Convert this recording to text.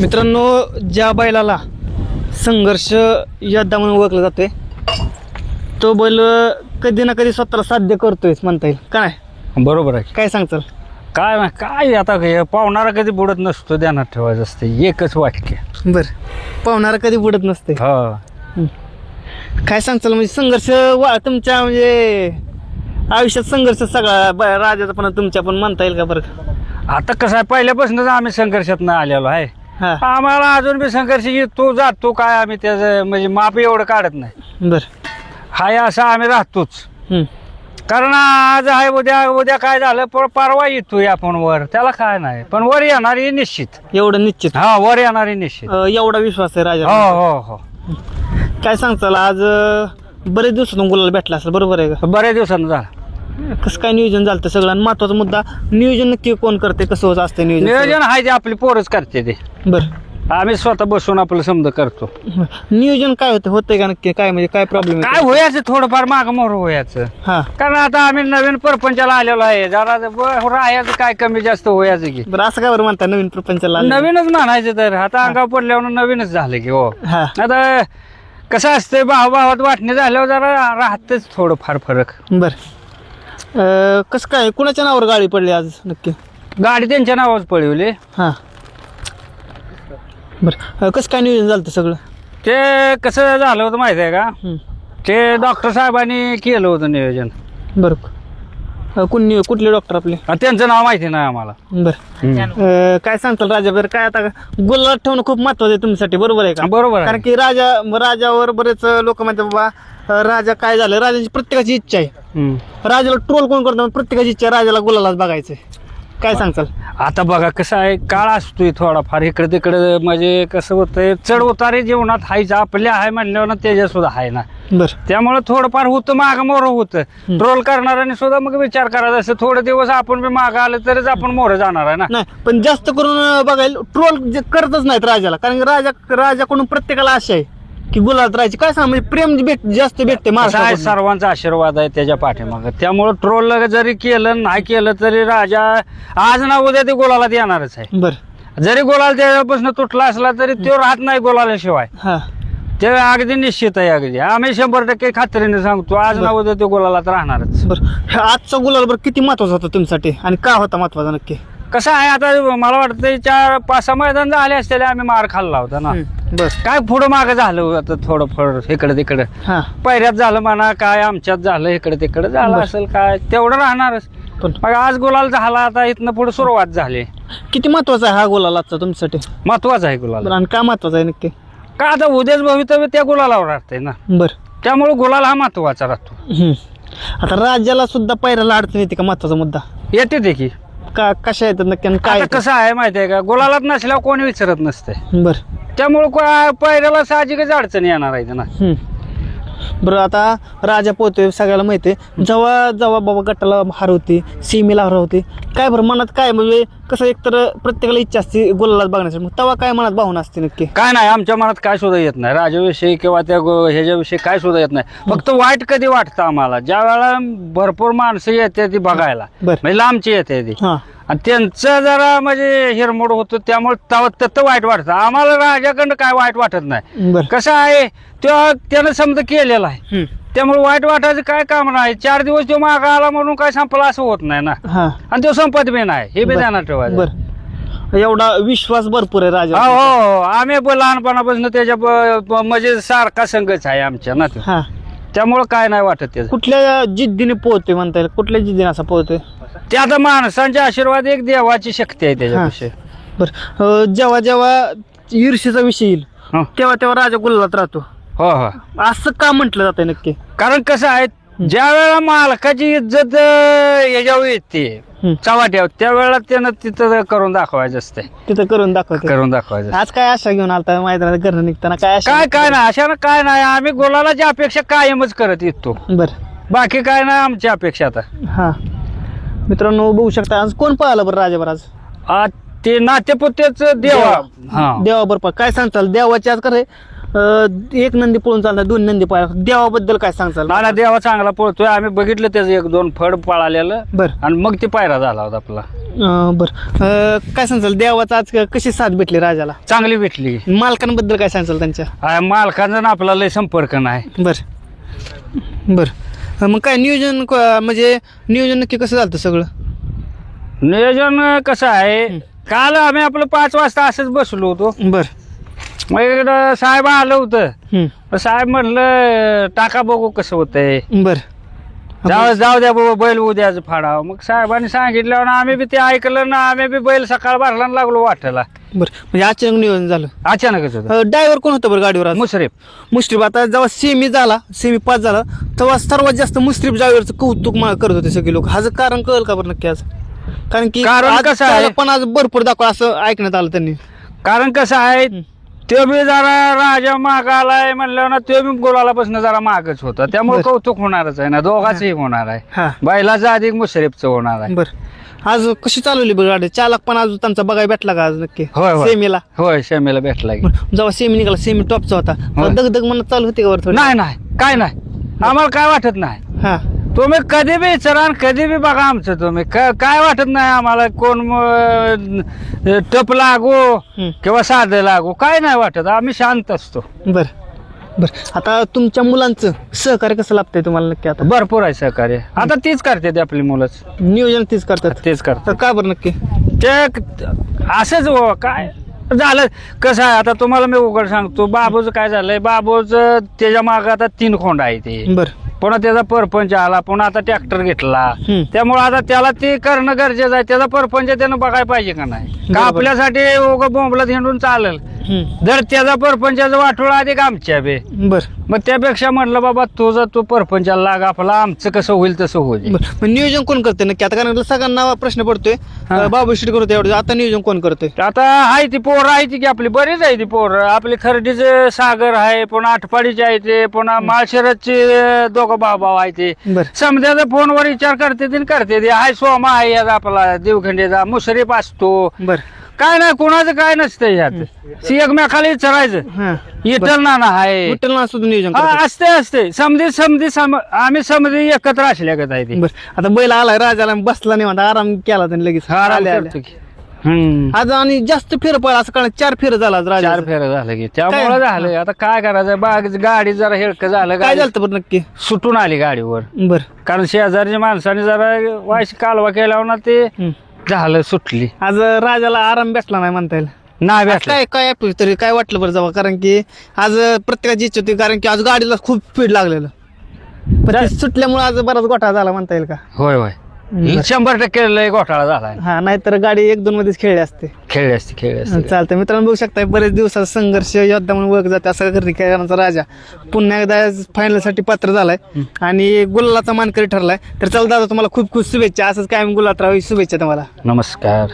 मित्रांनो ज्या बैलाला संघर्ष योद्धा म्हणून ओळखलं जातोय तो बैल कधी ना कधी स्वतःला साध्य करतोय म्हणता येईल. काय? बरोबर आहे काय सांगचाल काय ना काय आता हे पाहुणारा कधी बुडत नसतो ध्यानात ठेवायचं असते. एकच वाक्य. बर. पाहुणारा कधी बुडत नसते हा. काय सांगचाल म्हणजे संघर्ष वा तुमच्या म्हणजे आयुष्यात संघर्ष सगळा ब- राजाचा पण तुमच्या पण म्हणता येईल का बरं? का? आता कसं आहे पहिल्यापासूनच आम्ही संघर्षात नाही आलेलो आहे. हा. आम्हाला अजून बी संघर्ष येतो जातो काय आम्ही त्याचं म्हणजे माप एवढं काढत नाही. बर. हाय असं आम्ही राहतोच. हम्म. कारण आज आहे उद्या उद्या काय झालं पर परवा येतोय आपण वर. त्याला काय नाही. पण वर येणार हे निश्चित. एवढं निश्चित. हा वर येणार हे निश्चित. अं, एवढा विश्वास आहे राजा हो हो हो. काय सांगचाल आज अं, बरेच दिवसातून गुलाल भेटला असेल बरोबर आहे का? बऱ्याच दिवसानं झालं. कसं काय नियोजन झालं सगळं? आणि महत्त्वाचा मुद्दा नियोजन नक्की कोण करते कसं होत असतं नियोजन नियोजन आहे ते आपली पोरच करते ते. बर. आम्ही स्वतः बसून आपलं समजा करतो. नियोजन काय होतं? होतंय का नक्की? काय म्हणजे काय प्रॉब्लेम काय होयाचं? थोडंफार माग मोर होयाचं. हा. कारण आता आम्ही नवीन परपंचाला आलेलो आहे. जरा ब- राहायचं काय कमी जास्त होयाचं की. बरं असं काय बरं म्हणता नवीन प्रपंचाला? नवीनच म्हणायचं तर. आता अंगावर पडल्यावर नवीनच झालं की हो. हा. आता कसं असतंय भाव भावात वाटणे झाल्यावर जरा राहतच थोडं फार फरक. बर. अं, कसं काय कुणाच्या नावावर गाडी पडली आज नक्की? गाडी त्यांच्या नावावर पळवली. हा. बर. अं, कसं काय नियोजन झालं सगळं? ते कसं झालं होतं माहिती आहे का. ते डॉक्टर साहेबांनी केलं होतं नियोजन. बरं अं, कुणी कुठले डॉक्टर आपले? आणि त्यांचं नाव माहिती नाही आम्हाला. बर. अं, काय सांगताल राजा बरं? काय आता गुलाल ठेवणं खूप महत्वाचं आहे तुमच्यासाठी बरोबर आहे का? बरोबर आहे. कारण की राजा राजावर बरेच लोक म्हणतात बाबा अं, राजा काय झालं? राजाची प्रत्येकाची इच्छा आहे. हम्म. राजाला ट्रोल कोण करतो? प्रत्येकाची इच्छा आहे राजाला गुलालाच बघायचंय. काय सांगताल? आता बघा कसं आहे काळ असतोय थोडाफार. इकडे तिकडे म्हणजे कसं होतंय चढ उतारे जीवनात हायच. आपल्या आहे म्हणल्यावर ना त्याच्या सुद्धा आहे ना. बर. त्यामुळे थोडंफार होतं माग मोर होतं. ट्रोल करणाऱ्याने सुद्धा मग विचार करायचा असं थोडे दिवस आपण बी मागं आलं तरच आपण मोर जाणार आहे ना. पण जास्त करून बघायला ट्रोल जे करतच नाहीत राजाला. कारण राजा राजाकडून प्रत्येकाला आशा आहे की गुलाल राहायची. काय सांग म्हणजे प्रेम भेट जास्त भेटते महाराष्ट्रात सर्वांचा आशीर्वाद आहे त्याच्या पाठीमाग. त्यामुळे ट्रोल जरी केलं नाही केलं तरी राजा आज ना उद्या ते गोलाला येणारच आहे. बर. जरी गोलाल त्याच्यापासून तुटला असला तरी तो राहत नाही गोलाल्याशिवाय हा. ते अगदी निश्चित आहे अगदी. आम्ही शंभर टक्के खात्रीने सांगतो आज ना उद्या तो गोलाला तर राहणारच. बर. हा आजचा गुलाल बरं किती महत्त्वाचा होता तुमच्यासाठी? आणि का होता महत्त्वाचा नक्की? कसं आहे आता मला वाटतं चार पाच सहा मैदान झाले असलेले आम्ही मार खाल्ला होता ना. बर. काय पुढं मागं झालं होतं थोडं फड इकडे तिकडे. हा. पैऱ्यात झालं म्हणा काय आमच्यात झालं इकडे तिकडे झालं बरं. असेल काय तेवढं राहणारच. पण मग आज गुलाल झाला आता इथनं पुढे सुरुवात झाली. किती महत्त्वाचा आहे हा गुलाल आजचा तुमच्यासाठी? महत्वाचं आहे गुलाल. बरं आणि का महत्त्वाचा आहे नक्की? का आता उद्याच भवितव्य त्या गुलालावर राहतंय ना. बर. त्यामुळे गुलाल हा महत्त्वाचा राहतो. हम्म. आता राज्याला सुद्धा पैराला अडचण येते का महत्त्वाचा मुद्दा? येते ते की. का कशा येतात नक्की आणि काय आता कसं आहे माहिती आहे का? गुलालात नसल्यावर कोणी विचारत नसते? बर. त्यामुळे पैऱ्याला साहजिकच अडचण येणार आहे ना. हम्म. बरं आता राजा पोहतोय सगळ्याला माहिती आहे जेव्हा जेव्हा बाबा गटाला हार होती सीमेला हार होती काय बरं मनात काय म्हणजे कसं एकतर प्रत्येकाला इच्छा असते गोलाला बघण्यासाठी मग तेव्हा काय मनात भावना असते नक्की? काय नाही आमच्या मनात काय सुद्धा येत नाही. राजाविषयी किंवा त्या गो- ह्याच्याविषयी काय सुद्धा येत नाही. फक्त वाईट कधी वाटतं आम्हाला? ज्या वेळेला भरपूर माणसं येते ती बघायला. बरं. म्हणजे लांबची येते ती. हां. आणि त्यांचं जरा म्हणजे हिरमोड होतं त्यामुळे तव तत वाईट वाटतं. आम्हाला राजाकडनं काय वाईट वाटत नाही. कसं आहे तो त्यानं समजा केलेला आहे. त्यामुळे वाईट वाटायचं काय काम नाही. चार दिवस तो मागा आला म्हणून काय संपला असं होत नाही ना. आणि तो संपत बी नाही. हे बी. ध्यानात ठेवायचं. एवढा विश्वास भरपूर आहे राजा हो हो आम्ही लहानपणापासून त्याच्या म्हणजे सारखा संघच आहे आमच्या ना त्यामुळं काय नाही वाटत त्याचं. कुठल्या जिद्दीने पोहतोय म्हणता येईल? कुठल्या जिद्दीने असा पोहतोय? ते आता माणसांच्या आशीर्वाद एक देवाची शक्ती आहे त्याच्याविषयी बर. जेव्हा जेव्हा ईर्षेचा विषय येईल हं. तेव्हा तेव्हा राजा गुलालात राहतो. हो हो. असं का म्हटलं जातंय नक्की? कारण कसं आहे ज्या वेळेला मालकाची इज्जत अं, याच्यावर येते. चव्हाट्यावर. त्यावेळेला त्यानं तिथं करून दाखवायचं असते तिथं करून दाखवते करून दाखवायचं आज काय आशा घेऊन आलता मैदानात घरनं निघताना? काय आशा? काय काय नाही अशानं काय नाही. आम्ही गोलालाची अपेक्षा कायमच करत येतो. बर. बाकी काय नाही आमची अपेक्षा आता. हा. मित्रांनो बघू शकता आज कोण पळाला बरं राजा बरं आज? आ, ते नातेपुतेच देवा. हा. देवा बरं काय सांगताल? देवाची आज करे एक नंदी पळून चालतात दोन नंदी पाळा. देवाबद्दल काय सांगचाल नाना देवा चांगला पळतोय. आम्ही बघितलं त्याचं एक दोन फड पळालेलं. बर. आणि मग ते पायरा झाला होता आपला. अं, बर. अं, काय सांगचाल देवाचा आज कशी साथ भेटली राजाला? चांगली भेटली. मालकांबद्दल काय सांगचाल त्यांच्या? आ, मालकांचा ना आपला लय संपर्क नाही. बर. बर. अं, मग काय नियोजन क- म्हणजे नियोजन नक्की कसं झालं सगळं? नियोजन कसं आहे? काल आम्ही आपलं पाच वाजता असंच बसलो होतो. बर. मग इकडं साहेब आलं होतं. मग साहेब म्हटलं टाका बघू कसं होतंय. बर. जाऊ जाऊ द्या बाबा बैल उद्याच फाडावं. मग साहेबांनी सांगितलं आम्ही बी ते ऐकलं ना आम्ही बी बैल सकाळ भरला लागलो वाटायला बर. म्हणजे अचानक नियोजन झालं? अचानकच होतं. ड्रायव्हर कोण होतं बरं गाडीवर आज? मुश्रीफ. मुश्रीफ. आता जेव्हा सेमी झाला सेमी पास झाला तेव्हा सर्वात जास्त मुश्रीफ ड्रायव्हरचं कौतुक मा- करत होते सगळे लोक. ह्याचं कारण कळलं का बरं नक्की आज? कारण की कारण आज कसं आहे? त्याला पण आज भरपूर दाखवा असं ऐकण्यात आलं त्यांनी. कारण कसं आहे? तो बी जरा राजा माग आलाय म्हणलं ना तो बी गुलालापासून जरा मागच होता. त्यामुळे बरं. कौतुक होणारच आहे ना. दोघांचंही होणार आहे. हा. बैलाचं अधिक मुश्रीफचं होणार आहे. बर. आज कशी चालवली बरं गाडी? चालक पण आज त्यांचा बघायला भेटला का आज नक्की? होय, होय. सेमीला? होय शमीला भेटला की. जेव्हा सेमी निघाला सेमी टॉपचा होता. होय. दगदग म्हणत चालू होती का बरं थोडी? नाही नाही. काय नाही. आम्हाला काय वाटत नाही. हा. तुम्ही कधी बी विचारा कधी बी बघा आमचं तुम्ही. क- काय वाटत नाही आम्हाला कोण म- टप लागू. किंवा साधं लागू काय नाही वाटत. आम्ही शांत असतो. बर बर. आता तुमच्या मुलांचं सहकार्य कसं लागतंय तुम्हाला नक्की आता? भरपूर आहे सहकार्य. आता तीच करते ते आपली मुलंच. नियोजन तीच करतात? तेच करतात. तर का बरं नक्की? ते असंच हो काय? झालं कसं आहे आता तुम्हाला मी उघड सांगतो. बाबूचं काय झालंय? बाबूचं त्याच्या मागं आता तीन खोंड आहे ते. बर. पुन्हा त्याचा परपंच आला पुन्हा आता ट्रॅक्टर घेतला हम्म. त्यामुळे आता त्याला ते करणं गरजेचं आहे त्याचा परपंच त्यानं बघायला पाहिजे का नाही का बरोबर. आपल्यासाठी उगा बोंबला हिंडून चालेल. जर त्याचा परपंचाचा वाटोळा अधिक आमच्या बे. बर. मग त्यापेक्षा म्हटलं बाबा तुझा तू परपंचाला लाग आपला आमचं कसं होईल तसं होईल. बर. मग नियोजन कोण करते नक्की? आता कारण सगळ्यांना प्रश्न पडतोय. अं, बाबू शेट करतोय एवढं. आता नियोजन कोण करतोय? आता आहे ती पोरं आहे ती की आपली बरीच आहे ती पोरं. आपली खर्डीचे सागर आहे पुन्हा आठपाडीचे आहे ते पुन्हा माळशिरसचे दोघं भाऊ आहे ते. बर. समजायचा फोनवर विचार करते ते करते ते. हाय सोमा आहे आपला देवखंडीचा मुशरीफ असतो. बर. काय नाही कोणाचं काय नसतं यात. सी एकमेकाला विचारायचं. हा. इटल नाना आहे विठ्ठल ना सुद्धा नियोजन हा करतात. असते असते समधी समधी सम आम्ही समधी एकत्र असल्यागत आहे ते. बर. आता बैल आलाय राजाला बसला नाही म्हणता आराम केला त्याने लगेच. हा, आराम आले, आले. करतो की. हम्म. आज आणि जास्त फेर पळ असं कळलं चार फेर झाला आज राजा चार फेऱ्या झालं की. त्यामुळे काय? झालं आता काय करायचं? बाग गाडी जरा हेळक झालं काय गाडी झालं बरं नक्की? सुटून आली गाडीवर. बर. कारण शेजारच्या माणसाने जरा वायस कालवा केला ना ते हम्म. झालं सुटली. आज राजाला आराम भेटला नाही म्हणता येईल. नाही आज भेटलं. काय काय आपलं तरी काय वाटलं बरं जावं? कारण की आज प्रत्येकाची इच्छा होती कारण की आज गाडीला खूप स्पीड लागलेलं. पण ते सुटल्यामुळे आज बराच गोठा झाला म्हणता येईल का? होय होय. शंभर टक्के लय घोटाळा झालाय. हा नाहीतर गाडी एक दोन मध्येच खेळली असते. खेळली असते खेळली असते. चालतंय. मित्रांनो बघू शकता बरेच दिवसाचा संघर्ष योद्धा म्हणून ओळख जाते. असा घरी खेळण्याचा राजा पुन्हा एकदा फायनलसाठी पात्र झालाय. आणि गुलालाचा मानकरी ठरलाय. तर चल दादा तुम्हाला खूप खूप शुभेच्छा. असंच कायम गुलात राहावी शुभेच्छा तुम्हाला. नमस्कार.